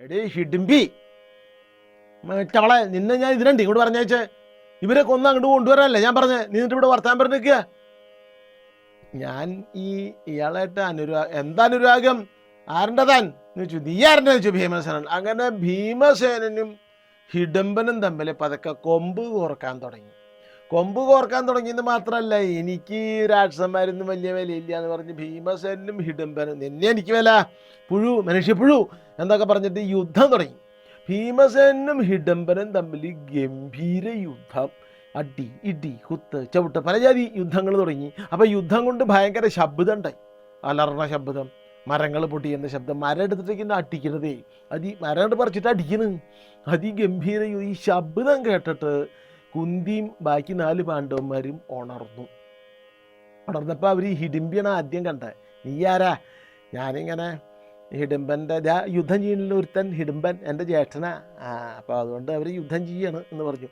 എടേ ഹിഡിമ്പി. മറ്റവളെ നിന്നെ ഞാൻ ഇതിനുണ്ട് ഇങ്ങോട്ട് പറഞ്ഞേച്ചേ ഇവരെ കൊന്ന് അങ്ങോട്ട് കൊണ്ടുവരാനല്ലേ ഞാൻ പറഞ്ഞേ? നിന്നിട്ട് ഇവിടെ വർത്താൻ പറഞ്ഞു നിൽക്കുക. ഞാൻ ഈ ഇയാളായിട്ട് അനുരാ എന്താ അനുരാഗം? ആരുടെ താൻ ചോദിച്ചു. നീ ആരുടെ ചോദിച്ചു ഭീമസേനൻ. അങ്ങനെ ഭീമസേനനും ഹിഡംബനും തമ്മിൽ പതുക്കെ കൊമ്പ് കോർക്കാൻ തുടങ്ങി. കൊമ്പ് കോർക്കാൻ തുടങ്ങിയെന്ന് മാത്രമല്ല എനിക്ക് രാക്ഷസന്മാരൊന്നും വലിയ വിലയില്ല എന്ന് പറഞ്ഞ് ഭീമസേനും ഹിഡംബനും നിന്നെ എനിക്ക് വില. പുഴു മനുഷ്യ പുഴു എന്നൊക്കെ പറഞ്ഞിട്ട് യുദ്ധം തുടങ്ങി. ഭീമസേനും ഹിഡംബനും തമ്മിൽ ഗംഭീര യുദ്ധം. അടി ഇടി കുത്ത് ചവിട്ട് പല ജാതി യുദ്ധങ്ങൾ തുടങ്ങി. അപ്പോൾ യുദ്ധം കൊണ്ട് ഭയങ്കര ശബ്ദം ഉണ്ടായി. അലർണ ശബ്ദം മരങ്ങൾ പൊട്ടിയെന്ന ശബ്ദം മരം എടുത്തിട്ടേക്കുന്ന അടിക്കണതേ. അത് മരം എടുത്ത് പറിച്ചിട്ട് അടിക്കണ്. അതിഗംഭീര ഈ ശബ്ദം കേട്ടിട്ട് കുന്തിയും ബാക്കി നാല് പാണ്ഡവന്മാരും ഉണർന്നു. ഉണർന്നപ്പോൾ അവർ ഈ ഹിഡിമ്പിയാണ് ആദ്യം കണ്ടത് നീ ആരാ? ഞാനിങ്ങനെ ഹിഡിമ്പന്റെ യുദ്ധം ചെയ്യുന്ന ഒരുത്തൻ ഹിഡിമ്പൻ എന്റെ ജ്യേഷ്ഠനാ. അപ്പോൾ അതുകൊണ്ട് അവർ യുദ്ധം ചെയ്യാണ് എന്ന് പറഞ്ഞു.